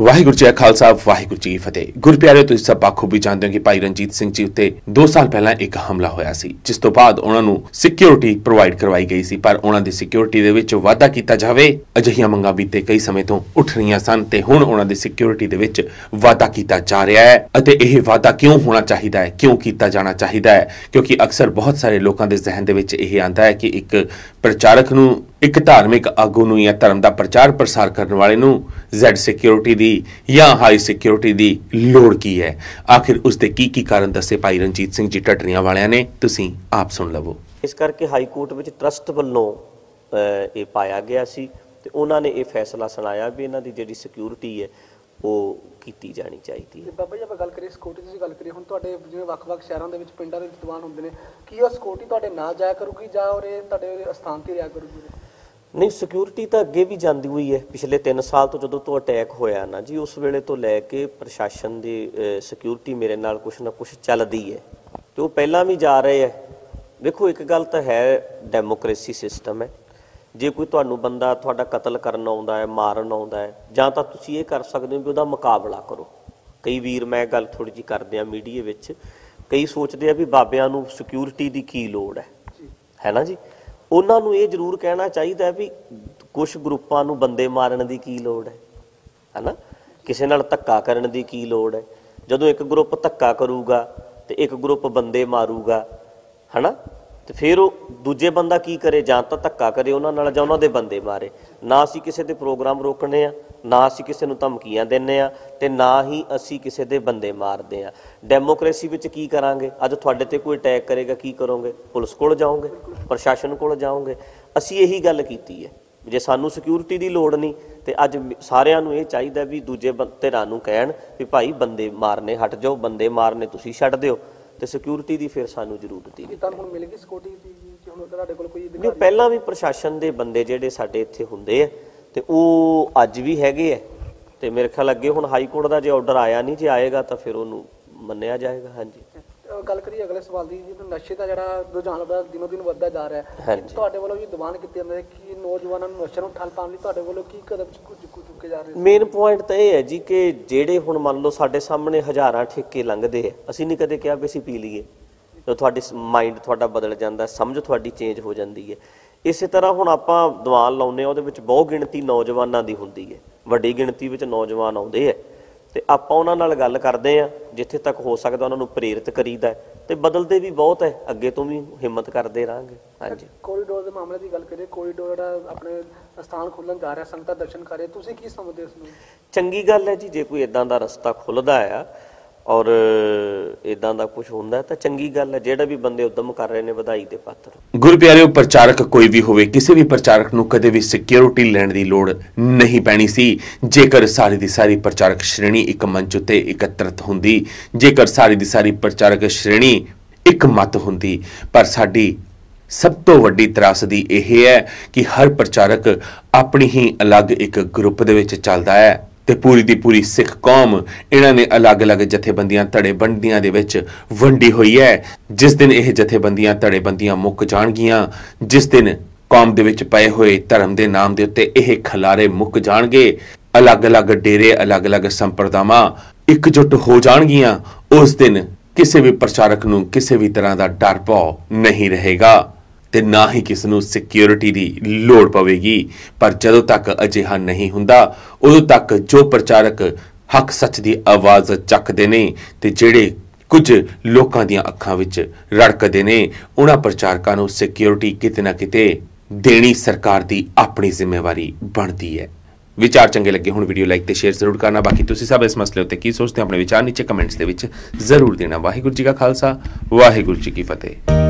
ਵਾਹਿਗੁਰੂ ਜੀ ਕਾ ਖਾਲਸਾ, ਵਾਹਿਗੁਰੂ ਜੀ ਕੀ ਫਤਿਹ। ਗੁਰਪਿਆਰਿਓ ਤੁਸੀਂ ਸਭ ਬਾਖੂਬੀ ਜਾਣਦੇ ਹੋ ਕਿ ਭਾਈ ਰਣਜੀਤ ਸਿੰਘ ਜੀ ਉੱਤੇ 2 ਸਾਲ ਪਹਿਲਾਂ ਇੱਕ ਹਮਲਾ ਹੋਇਆ ਸੀ, ਜਿਸ ਤੋਂ ਬਾਅਦ ਉਹਨਾਂ ਨੂੰ ਸਿਕਿਉਰਿਟੀ ਪ੍ਰੋਵਾਈਡ ਕਰਵਾਈ ਗਈ ਸੀ, ਪਰ ਉਹਨਾਂ ਦੀ ਸਿਕਿਉਰਿਟੀ ਦੇ ਵਿੱਚ ਵਾਅਦਾ ਕੀਤਾ ਜਾਵੇ, ਅਜਿਹੀਆਂ ਮੰਗਾਂ ਬੀਤੇ ਕਈ ਸਮੇਂ ਤੋਂ ਉੱਠ ਰਹੀਆਂ ਸਨ ਤੇ ਹੁਣ ਉਹਨਾਂ ਦੀ ਸਿਕਿਉਰਿਟੀ ਦੇ ਵਿੱਚ ਵਾਧਾ ਕੀਤਾ ਜਾ ਰਿਹਾ ਹੈ। ਅਤੇ ਇਹ ਵਾਧਾ ਕਿਉਂ ਹੋਣਾ ਚਾਹੀਦਾ ਹੈ, ਕਿਉਂ ਕੀਤਾ ਜਾਣਾ ਚਾਹੀਦਾ ਹੈ? ਕਿਉਂਕਿ ਅਕਸਰ ਬਹੁਤ ਸਾਰੇ ਲੋਕਾਂ ਦੇ ਜ਼ਿਹਨ ਦੇ ਵਿੱਚ ਇਹ ਆਂਦਾ ਹੈ ਕਿ ਇੱਕ ਪ੍ਰਚਾਰਕ ਨੂੰ ਇੱਕ ਧਾਰਮਿਕ ਆਗੂ ਨੂੰ ਜਾਂ ਧਰਮ ਦਾ ਪ੍ਰਚਾਰ ਪ੍ਰਸਾਰ ਕਰਨ ਵਾਲੇ ਨੂੰ ਜ਼ੈਡ ਸਿਕਿਉਰਿਟੀ ਦੀ ਜਾਂ ਹਾਈ ਸਿਕਿਉਰਿਟੀ ਦੀ ਲੋੜ ਕੀ ਹੈ? ਆਖਿਰ ਉਸ ਦੇ ਕੀ ਕੀ ਕਾਰਨ ਦੱਸੇ ਭਾਈ ਰਣਜੀਤ ਸਿੰਘ ਜੀ ਟੱਟਰੀਆਂ ਵਾਲਿਆਂ ਨੇ? ਤੁਸੀਂ ਆਪ ਸੁਣ ਲਵੋ। ਇਸ ਕਰਕੇ ਹਾਈ ਕੋਰਟ ਵਿੱਚ ਟਰਸਟ ਵੱਲੋਂ ਇਹ ਪਾਇਆ ਗਿਆ ਸੀ ਤੇ ਉਹਨਾਂ ਨੇ ਇਹ ਫੈਸਲਾ ਸੁਣਾਇਆ ਵੀ ਇਹਨਾਂ ਦੀ ਜਿਹੜੀ ਸਿਕਿਉਰਿਟੀ ਹੈ ਉਹ ਕੀਤੀ ਜਾਣੀ ਚਾਹੀਦੀ ਹੈ। ਤੇ ਬਾਬਾ ਜੀ ਆਪਾਂ ਗੱਲ ਕਰੀਏ ਸਿਕਿਉਰਿਟੀ ਦੀ ਗੱਲ ਕਰੀਏ ਹੁਣ ਤੁਹਾਡੇ ਜਿਵੇਂ ਵੱਖ-ਵੱਖ ਸ਼ਹਿਰਾਂ ਦੇ ਵਿੱਚ ਪਿੰਡਾਂ ਦੇ ਵਿੱਚ ਦੀਵਾਨ ਹੁੰਦੇ ਨੇ ਕੀ ਉਹ ਸਿਕਿਉਰਿਟੀ ਤੁਹਾਡੇ ਨਾਲ ਜਾਇਆ ਕਰੂਗੀ ਜਾਂ ਉਹ ਤੁਹਾਡੇ ਅਸਥਾਨ ਤੇ ਰਿਹਾ ਕਰੂਗੀ? ਨਹੀਂ ਸਿਕਿਉਰਿਟੀ ਤਾਂ ਅੱਗੇ ਵੀ ਜਾਂਦੀ ਹੋਈ ਹੈ ਪਿਛਲੇ 3 ਸਾਲ ਤੋਂ ਜਦੋਂ ਤੋਂ ਅਟੈਕ ਹੋਇਆ ਨਾ ਜੀ ਉਸ ਵੇਲੇ ਤੋਂ ਲੈ ਕੇ ਪ੍ਰਸ਼ਾਸਨ ਦੀ ਸਿਕਿਉਰਿਟੀ ਮੇਰੇ ਨਾਲ ਕੁਛ ਨਾ ਕੁਛ ਚੱਲਦੀ ਹੈ। ਤੇ ਉਹ ਪਹਿਲਾਂ ਵੀ ਜਾ ਰਹੇ ਹੈ। ਦੇਖੋ ਇੱਕ ਗੱਲ ਤਾਂ ਹੈ ਡੈਮੋਕ੍ਰੇਸੀ ਸਿਸਟਮ ਹੈ। ਜੇ ਕੋਈ ਤੁਹਾਨੂੰ ਬੰਦਾ ਤੁਹਾਡਾ ਕਤਲ ਕਰਨ ਆਉਂਦਾ ਹੈ ਮਾਰਨ ਆਉਂਦਾ ਹੈ ਜਾਂ ਤਾਂ ਤੁਸੀਂ ਇਹ ਕਰ ਸਕਦੇ ਹੋ ਵੀ ਉਹਦਾ ਮੁਕਾਬਲਾ ਕਰੋ। ਕਈ ਵੀਰ ਮੈਂ ਗੱਲ ਥੋੜੀ ਜੀ ਕਰਦੇ ਆ ਮੀਡੀਆ ਵਿੱਚ। ਕਈ ਸੋਚਦੇ ਆ ਵੀ ਬਾਬਿਆਂ ਨੂੰ ਸਿਕਿਉਰਿਟੀ ਦੀ ਕੀ ਲੋੜ ਹੈ। ਹੈ ਨਾ ਜੀ? ਉਹਨਾਂ ਨੂੰ ਇਹ ਜ਼ਰੂਰ ਕਹਿਣਾ ਚਾਹੀਦਾ ਹੈ ਵੀ ਕੁਝ ਗਰੁੱਪਾਂ ਨੂੰ ਬੰਦੇ ਮਾਰਨ ਦੀ ਕੀ ਲੋੜ ਹੈ, ਹੈਨਾ? ਕਿਸੇ ਨਾਲ ਧੱਕਾ ਕਰਨ ਦੀ ਕੀ ਲੋੜ ਹੈ? ਜਦੋਂ ਇੱਕ ਗਰੁੱਪ ਧੱਕਾ ਕਰੂਗਾ ਤੇ ਇੱਕ ਗਰੁੱਪ ਬੰਦੇ ਮਾਰੂਗਾ, ਹੈਨਾ? ਤੇ ਫਿਰ ਉਹ ਦੂਜੇ ਬੰਦਾ ਕੀ ਕਰੇ? ਜਾਂ ਤਾਂ ਧੱਕਾ ਕਰੇ ਉਹਨਾਂ ਨਾਲ ਜਾਂ ਉਹਨਾਂ ਦੇ ਬੰਦੇ ਮਾਰੇ। ਨਾ ਅਸੀਂ ਕਿਸੇ ਦੇ ਪ੍ਰੋਗਰਾਮ ਰੋਕਣੇ ਆ, ਨਾ ਅਸੀਂ ਕਿਸੇ ਨੂੰ ਧਮਕੀਆਂ ਦਿੰਨੇ ਆ ਤੇ ਨਾ ਹੀ ਅਸੀਂ ਕਿਸੇ ਦੇ ਬੰਦੇ ਮਾਰਦੇ ਆ। ਡੈਮੋਕ੍ਰੇਸੀ ਵਿੱਚ ਕੀ ਕਰਾਂਗੇ? ਅੱਜ ਤੁਹਾਡੇ ਤੇ ਕੋਈ ਅਟੈਕ ਕਰੇਗਾ, ਕੀ ਕਰੋਗੇ? ਪੁਲਿਸ ਕੋਲ ਜਾਓਗੇ, ਪ੍ਰਸ਼ਾਸਨ ਕੋਲ ਜਾਓਗੇ। ਅਸੀਂ ਇਹੀ ਗੱਲ ਕੀਤੀ ਹੈ। ਜੇ ਸਾਨੂੰ ਸਿਕਿਉਰਿਟੀ ਦੀ ਲੋੜ ਨਹੀਂ, ਤੇ ਅੱਜ ਸਾਰਿਆਂ ਨੂੰ ਇਹ ਚਾਹੀਦਾ ਵੀ ਦੂਜੇ ਬੰ- ਧਿਰਾਂ ਨੂੰ ਕਹਿਣ ਵੀ ਭਾਈ ਬੰਦੇ ਮਾਰਨੇ, ਹਟ ਜਾਓ, ਬੰਦੇ ਮਾਰਨੇ ਤੁਸੀਂ ਛੱਡ ਦਿਓ। ਤੇ ਸਿਕਿਉਰਿਟੀ ਦੀ ਫਿਰ ਸਾਨੂੰ ਜ਼ਰੂਰਤ ਹੀ ਨਹੀਂ ਤੁਹਾਨੂੰ ਹੁਣ ਮਿਲ ਗਈ ਸਿਕਿਉਰਿਟੀ ਦੀ ਕਿ ਹੁਣ ਤੁਹਾਡੇ ਕੋਲ ਕੋਈ ਨਹੀਂ ਪਹਿਲਾਂ ਵੀ ਪ੍ਰਸ਼ਾਸਨ ਦੇ ਬੰਦੇ ਜਿਹੜੇ ਸਾਡੇ ਇੱਥੇ ਹੁੰਦੇ ਆ ਤੇ ਉਹ ਅੱਜ ਵੀ ਹੈਗੇ ਆ ਤੇ ਮੇਰੇ ਖਿਆਲ ਅੱਗੇ ਹੁਣ ਹਾਈ ਕੋਰਟ ਦਾ ਜੇ ਆਰਡਰ ਆਇਆ ਨਹੀਂ ਜੇ ਆਏਗਾ ਤਾਂ ਫਿਰ ਉਹਨੂੰ ਮੰਨਿਆ ਜਾਏਗਾ ਹਾਂਜੀ ਗੱਲ ਕਰੀਏ ਅਗਲੇ ਸਵਾਲ ਦੀ ਜਿਵੇਂ ਨਸ਼ੇ ਦਾ ਜਿਹੜਾ ਰੁਝਾਨ ਦਾ ਦਿਨੋ ਦਿਨ ਵੱਧਦਾ ਜਾ ਰਿਹਾ ਹੈ। ਤੁਹਾਡੇ ਵੱਲੋਂ ਵੀ ਦੀਵਾਨ ਕੀਤੇ ਜਾਂਦੇ ਕਿ ਨੌਜਵਾਨਾਂ ਨੂੰ ਨਸ਼ੇ ਨੂੰ ਠੱਲ ਪਾਉਣ ਲਈ ਤੁਹਾਡੇ ਵੱਲੋਂ ਕੀ ਕਦਮ ਜਾ ਰਹੇ ਨੇ ਮੇਨ ਪੁਆਇੰਟ ਤਾਂ ਇਹ ਹੈ ਜੀ ਕਿ ਜਿਹੜੇ ਹੁਣ ਮੰਨ ਲਓ ਸਾਡੇ ਸਾਹਮਣੇ ਹਜ਼ਾਰਾਂ ਠੇਕੇ ਲੰਘਦੇ ਆ, ਅਸੀਂ ਨਹੀਂ ਕਦੇ ਕਿਹਾ ਵੀ ਅਸੀਂ ਪੀ ਲਈਏ। ਤੇ ਤੁਹਾਡੀ ਮਾਈਂਡ ਤੁਹਾਡਾ ਬਦਲ ਜਾਂਦਾ, ਸਮਝ ਤੁਹਾਡੀ ਚੇਂਜ ਹੋ ਜਾਂਦੀ ਹੈ। ਇਸੇ ਤਰ੍ਹਾਂ ਹੁਣ ਆਪਾਂ ਦੀਵਾਨ ਲਾਉਂਦੇ ਆ ਉਹਦੇ ਵਿੱਚ ਬਹੁ ਗਿਣਤੀ ਨੌਜਵਾਨਾਂ ਦੀ ਹੁੰਦੀ ਹੈ। ਵੱਡੀ ਗਿਣਤੀ ਵਿੱਚ ਨੌਜਵਾਨ ਆਉਂਦੇ ਆ। ਤੇ ਆਪਾਂ ਉਹਨਾਂ ਨਾਲ ਗੱਲ ਕਰਦੇ ਆ ਜਿੱਥੇ ਤੱਕ ਹੋ ਸਕਦਾ ਉਹਨਾਂ ਨੂੰ ਪ੍ਰੇਰਿਤ ਕਰੀਦਾ ਹੈ। ਤੇ ਬਦਲਦੇ ਵੀ ਬਹੁਤ ਹੈ ਅੱਗੇ ਤੋਂ ਵੀ ਹਿੰਮਤ ਕਰਦੇ ਰਹਾਂਗੇ ਹਾਂਜੀ। ਕੋਰੀਡੋਰ ਦੇ ਮਾਮਲੇ ਦੀ ਗੱਲ ਕਰੀਏ ਕੋਰੀਡੋਰ ਜਿਹੜਾ ਆਪਣੇ ਸਥਾਨ ਖੁੱਲਣ ਜਾ ਰਿਹਾ ਸੰਗਤਾਂ ਦਰਸ਼ਨ ਕਰ ਤੁਸੀਂ ਕੀ ਸਮਝਦੇ ਹੋ ਇਸ ਨੂੰ? ਚੰਗੀ ਗੱਲ ਹੈ ਜੀ ਜੇ ਕੋਈ ਇਦਾਂ ਦਾ ਰਸਤਾ ਖੁੱਲਦਾ ਆ ਔਰ ਇਦਾਂ ਦਾ ਕੁਝ ਹੁੰਦਾ ਤਾਂ ਚੰਗੀ ਗੱਲ ਹੈ, ਜਿਹੜਾ ਵੀ ਬੰਦੇ ਉਦਮ ਕਰ ਰਹੇ ਨੇ ਵਧਾਈ ਦੇ ਪਾਤਰ। ਗੁਰਪਿਆਰਿਓ, ਪ੍ਰਚਾਰਕ ਕੋਈ ਵੀ ਹੋਵੇ, ਕਿਸੇ ਵੀ ਪ੍ਰਚਾਰਕ ਨੂੰ ਕਦੇ ਵੀ ਸਿਕਿਉਰਿਟੀ ਲੈਣ ਦੀ ਲੋੜ ਨਹੀਂ ਪੈਣੀ ਸੀ। ਜੇਕਰ ਸਾਰੀ ਦੀ ਸਾਰੀ ਪ੍ਰਚਾਰਕ ਸ਼੍ਰੇਣੀ ਇੱਕ ਮੰਚ ਉੱਤੇ ਇਕੱਤਰਤ ਹੁੰਦੀ, ਜੇਕਰ ਸਾਰੀ ਦੀ ਸਾਰੀ ਪ੍ਰਚਾਰਕ ਸ਼੍ਰੇਣੀ ਇੱਕ ਮਤ ਹੁੰਦੀ, ਪਰ ਸਾਡੀ ਸਭ ਤੋਂ ਵੱਡੀ ਤਰਾਸਦੀ ਇਹ ਹੈ ਕਿ ਹਰ ਪ੍ਰਚਾਰਕ ਆਪਣੀ ਹੀ ਅਲੱਗ ਇੱਕ ਗਰੁੱਪ ਦੇ ਵਿੱਚ ਚੱਲਦਾ ਹੈ। ਤੇ ਪੂਰੀ ਦੀ ਪੂਰੀ ਸਿੱਖ ਕੌਮ ਇਹਨਾਂ ਨੇ ਅਲੱਗ-ਅਲੱਗ ਜਥੇਬੰਦੀਆਂ ਧੜੇਬੰਦੀਆਂ ਦੇ ਵਿੱਚ ਵੰਡੀ ਹੋਈ ਹੈ। ਜਿਸ ਦਿਨ ਇਹ ਜਥੇਬੰਦੀਆਂ ਧੜੇਬੰਦੀਆਂ ਮੁੱਕ ਜਾਣਗੀਆਂ, ਜਿਸ ਦਿਨ ਕੌਮ ਦੇ ਵਿੱਚ ਪਏ ਹੋਏ ਧਰਮ ਦੇ ਨਾਮ ਦੇ ਉੱਤੇ ਇਹ ਖਲਾਰੇ ਮੁੱਕ ਜਾਣਗੇ, ਅਲੱਗ-ਅਲੱਗ ਡੇਰੇ, ਅਲੱਗ-ਅਲੱਗ ਸੰਪਰਦਾਵਾਂ ਇਕਜੁੱਟ ਹੋ ਜਾਣਗੀਆਂ, ਉਸ ਦਿਨ ਕਿਸੇ ਵੀ ਪ੍ਰਚਾਰਕ ਨੂੰ ਕਿਸੇ ਵੀ ਤਰ੍ਹਾਂ ਦਾ ਡਰ ਭੌ ਨਹੀਂ ਰਹੇਗਾ। ਤੇ ਨਾ ਹੀ ਕਿਸ ਨੂੰ ਸਿਕਿਉਰਿਟੀ ਦੀ ਲੋੜ ਪਵੇਗੀ। ਪਰ ਜਦੋਂ ਤੱਕ ਅਜਿਹਾ ਨਹੀਂ ਹੁੰਦਾ, ਉਦੋਂ ਤੱਕ ਜੋ ਪ੍ਰਚਾਰਕ ਹੱਕ ਸੱਚ ਦੀ ਆਵਾਜ਼ ਚੱਕਦੇ ਨੇ ਤੇ ਜਿਹੜੇ ਕੁਝ ਲੋਕਾਂ ਦੀਆਂ ਅੱਖਾਂ ਵਿੱਚ ਰੜਕਦੇ ਨੇ, ਉਹਨਾਂ ਪ੍ਰਚਾਰਕਾਂ ਨੂੰ ਸਿਕਿਉਰਿਟੀ ਕਿਤੇ ਨਾ ਕਿਤੇ ਦੇਣੀ ਸਰਕਾਰ ਦੀ ਆਪਣੀ ਜ਼ਿੰਮੇਵਾਰੀ ਬਣਦੀ ਹੈ। ਵਿਚਾਰ ਚੰਗੇ ਲੱਗੇ ਹੁਣ ਵੀਡੀਓ ਲਾਈਕ ਤੇ ਸ਼ੇਅਰ ਜ਼ਰੂਰ ਕਰਨਾ। ਬਾਕੀ ਤੁਸੀਂ ਸਭ ਇਸ ਮਸਲੇ ਉੱਤੇ ਕੀ ਸੋਚਦੇ ਹੋ, ਆਪਣੇ ਵਿਚਾਰ ਨੀਚੇ ਕਮੈਂਟਸ ਦੇ ਵਿੱਚ ਜ਼ਰੂਰ ਦੇਣਾ। ਵਾਹਿਗੁਰੂ ਜੀ ਕਾ ਖਾਲਸਾ, ਵਾਹਿਗੁਰੂ ਜੀ ਕੀ ਫਤਿਹ।